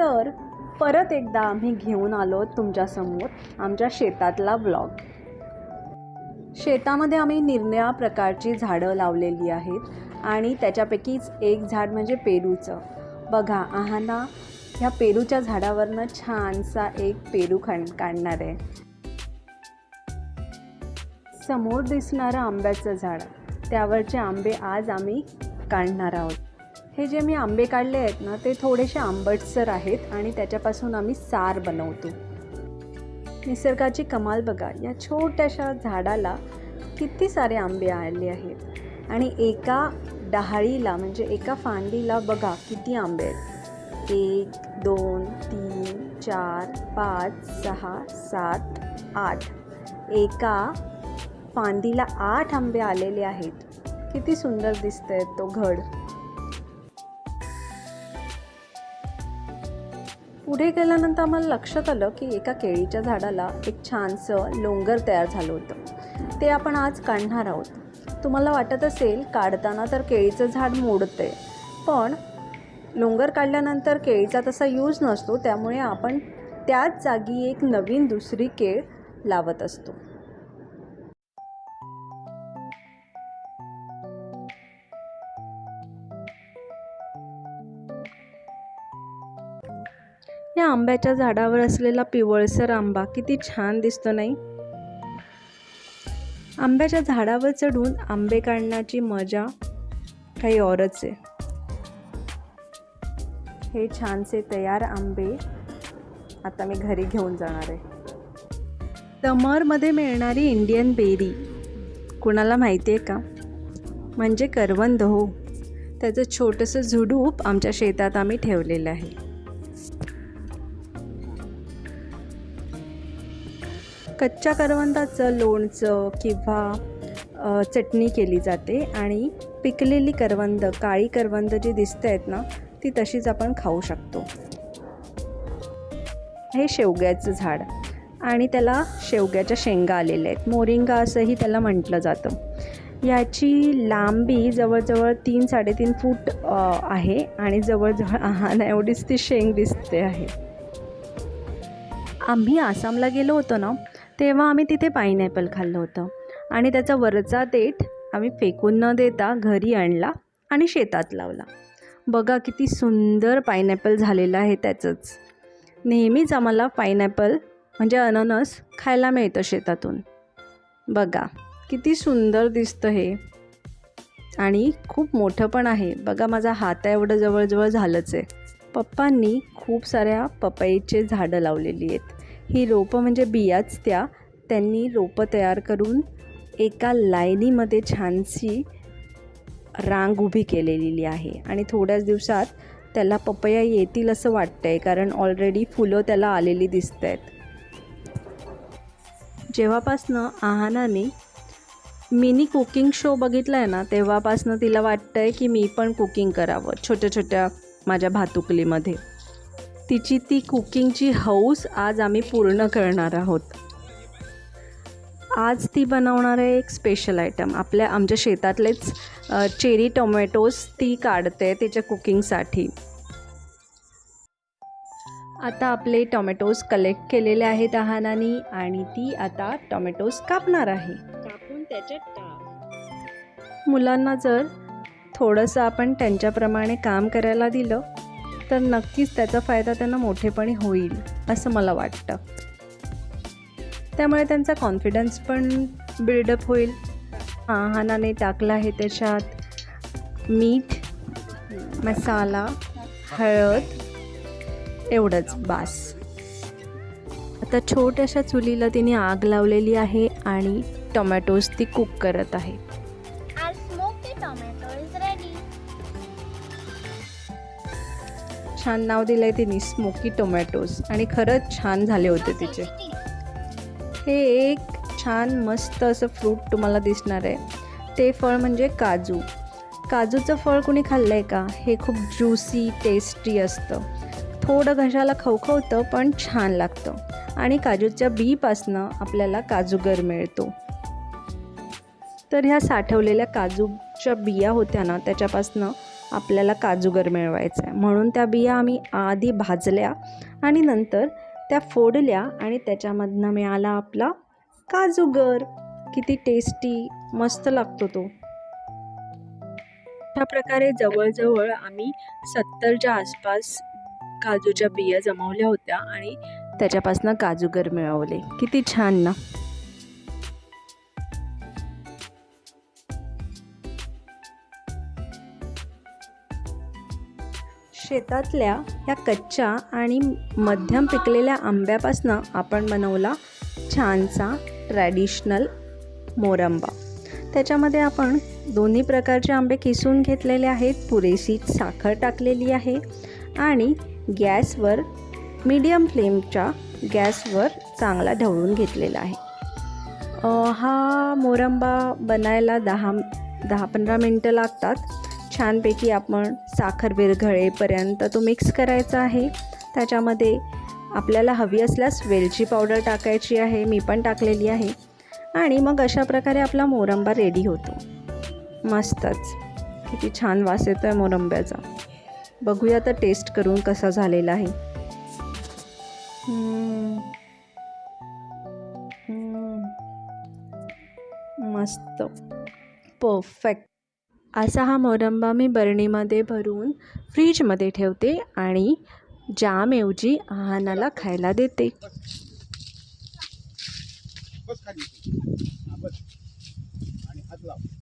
तर परत एकदा आम्ही घेऊन आलो तुमच्यासमोर आमच्या शेतातला ब्लॉग. शेतामध्ये आम्ही निरनिळ्या प्रकारची झाडं लावलेली आहेत आणि त्याच्यापैकीच एक झाड म्हणजे पेरूचं. बघा आहाना ह्या पेरूच्या झाडावरनं छानसा एक पेरू खाण काढणार आहे. समोर दिसणारं आंब्याचं झाड त्यावरचे आंबे आज आम्ही काढणार आहोत. हे जे मी आंबे काढले आहेत ना ते थोडेसे आंबटसर आहेत आणि त्याच्यापासून आम्ही सार बनवतो. निसर्गाची कमाल बघा या छोट्याशा झाडाला किती सारे आंबे आले आहेत. आणि एका डहाळीला म्हणजे एका फांदीला बघा किती आंबे आहेत. एक दोन तीन चार पाच सहा सात आठ. एका फांदीला आठ आंबे आलेले आहेत. किती सुंदर दिसत आहेत तो घड. पुढे गेल्यानंतर आम्हाला लक्षात आलं की एका केळीच्या झाडाला एक छानसं लोंगर तयार झालं होतं. ते आपण आज काढणार आहोत. तुम्हाला वाटत असेल काढताना तर केळीचं झाड मोडते पण लोंगर काढल्यानंतर केळीचा तसा यूज नसतो त्यामुळे आपण त्याच जागी एक नवीन दुसरी केळ लावत असतो. या आंब्याच्या झाडावर असलेला पिवळसर आंबा किती छान दिसतो नाही? आंब्याच्या झाडावर चढून आंबे काढण्याची मजा काही औरच आहे. हे छानसे तयार आंबे आता मी घरी घेऊन जाणार आहे. तमरमध्ये मिळणारी इंडियन बेरी कुणाला माहिती आहे का? म्हणजे करवंद हो. त्याचं छोटंसं झुडूप आमच्या शेतात आम्ही ठेवलेलं आहे. कच्च्या करवंदाचं लोणचं किंवा चटणी केली जाते आणि पिकलेली करवंद काळी करवंद जी दिसत आहेत ना ती तशीच आपण खाऊ शकतो. हे शेवग्याचं झाड आणि त्याला शेवग्याच्या शेंगा आलेल्या आहेत. मोरिंगा असंही त्याला म्हटलं जातं. याची लांबी जवळजवळ तीन साडेतीन फूट आहे आणि जवळजवळ आहान एवढीच ती शेंग दिसते आहे. आम्ही आसामला गेलो होतो ना तेव्हा आम्ही तिथे पाईनॅपल खाल्लं होतं. आणि त्याचा वरचा देठ आम्ही फेकून न देता घरी आणला आणि शेतात लावला. बघा किती सुंदर पायनॅपल झालेलं आहे त्याचंच. नेहमीच आम्हाला पायनॅपल म्हणजे अननस खायला मिळतं शेतातून. बघा किती सुंदर दिसतं हे. आणि खूप मोठं पण आहे. बघा माझा हात एवढं जवळजवळ झालंच आहे. पप्पांनी खूप साऱ्या पपईचे झाडं लावलेली आहेत. ही रोपं म्हणजे बियाच त्या. त्यांनी रोपं तयार करून एका लाईनीमध्ये छानशी रांग उभी केलेली आहे. आणि थोड्याच दिवसात त्याला पपया येतील असं वाटतं आहे कारण ऑलरेडी फुलं त्याला आलेली दिसत आहेत जेव्हापासनं आहानाने मिनी कुकिंग शो बघितला आहे ना तेव्हापासनं तिला वाटतं आहे की मी पण कुकिंग करावं छोट्या छोट्या माझ्या भातुकलीमध्ये. तिची ती कुकिंगची हौस आज आम्ही पूर्ण करणार आहोत. आज ती बनवणार आहे एक स्पेशल आयटम आपल्या आमच्या शेतातलेच चेरी टोमॅटोज ती काढते तिच्या कुकिंगसाठी आता आपले टोमॅटोज कलेक्ट केलेले आहेत आहानानी आणि ती आता टोमॅटोज कापणार आहे. कापून त्याच्यात मुलांना जर थोडंसं आपण त्यांच्याप्रमाणे काम करायला दिलं तर नक्कीच त्याचा फायदा त्यांना मोठेपणी होईल असं मला वाटतं. त्यामुळे त्यांचा कॉन्फिडन्स पण बिल्डअप होईल. आहानाने टाकला आहे त्याच्यात मीठ मसाला हळद एवढंच बास. आता छोट्याशा चुलीला तिने आग लावलेली आहे आणि टोमॅटोज ती कुक करत आहे. छान नाव दिलंय तिने स्मोकी टोमॅटोज आणि खरंच छान झाले होते तिचे. हे एक छान मस्त असं फ्रूट तुम्हाला दिसणार आहे. ते फळ म्हणजे काजू. काजूचं फळ कुणी खाल्लं आहे का? हे खूप ज्युसी टेस्टी असतं. थोडं घशाला खवखवतं पण छान लागतं. आणि काजूच्या बीपासनं आपल्याला काजूगर मिळतो. तर ह्या साठवलेल्या काजूच्या बिया होत्या ना त्याच्यापासनं आपल्याला काजूगर मिळवायचा आहे. म्हणून त्या बिया आम्ही आधी भाजल्या आणि नंतर त्या फोडल्या आणि त्याच्यामधनं मिळाला आपला काजूगर. किती टेस्टी मस्त लागतो तो. अशा प्रकारे जवळजवळ आम्ही सत्तरच्या आसपास काजूच्या बिया जमवल्या होत्या आणि त्याच्यापासून काजूगर मिळवले. किती छान ना? शेतातल्या या कच्च्या आणि मध्यम पिकलेल्या आंब्यापासनं आपण बनवला छानसा ट्रॅडिशनल मोरंबा. त्याच्यामध्ये आपण दोन्ही प्रकारचे आंबे किसून घेतलेले आहेत पुरेशी साखर टाकलेली आहे आणि गॅसवर मीडियम फ्लेमच्या गॅसवर चांगला ढवळून घेतलेला आहे. हा मोरंबा बनायला दहा दहा पंधरा मिनटं लागतात. छानपैकी आपण साखर विरघळेपर्यंत तो मिक्स करायचा आहे. त्याच्यामध्ये आपल्याला हवी असल्यास वेलची पावडर टाकायची आहे मी पण टाकलेली आहे. आणि मग अशा प्रकारे आपला मोरंबा रेडी होतो. मस्तच. किती छान वास येतो आहे मोरंब्याचा. बघूया तर टेस्ट करून कसा झालेला आहे. मस्त. परफेक्ट असा हा मोरंबा मी बरणीमध्ये भरून फ्रीजमध्ये ठेवते आणि जामऐवजी आहानाला खायला देते.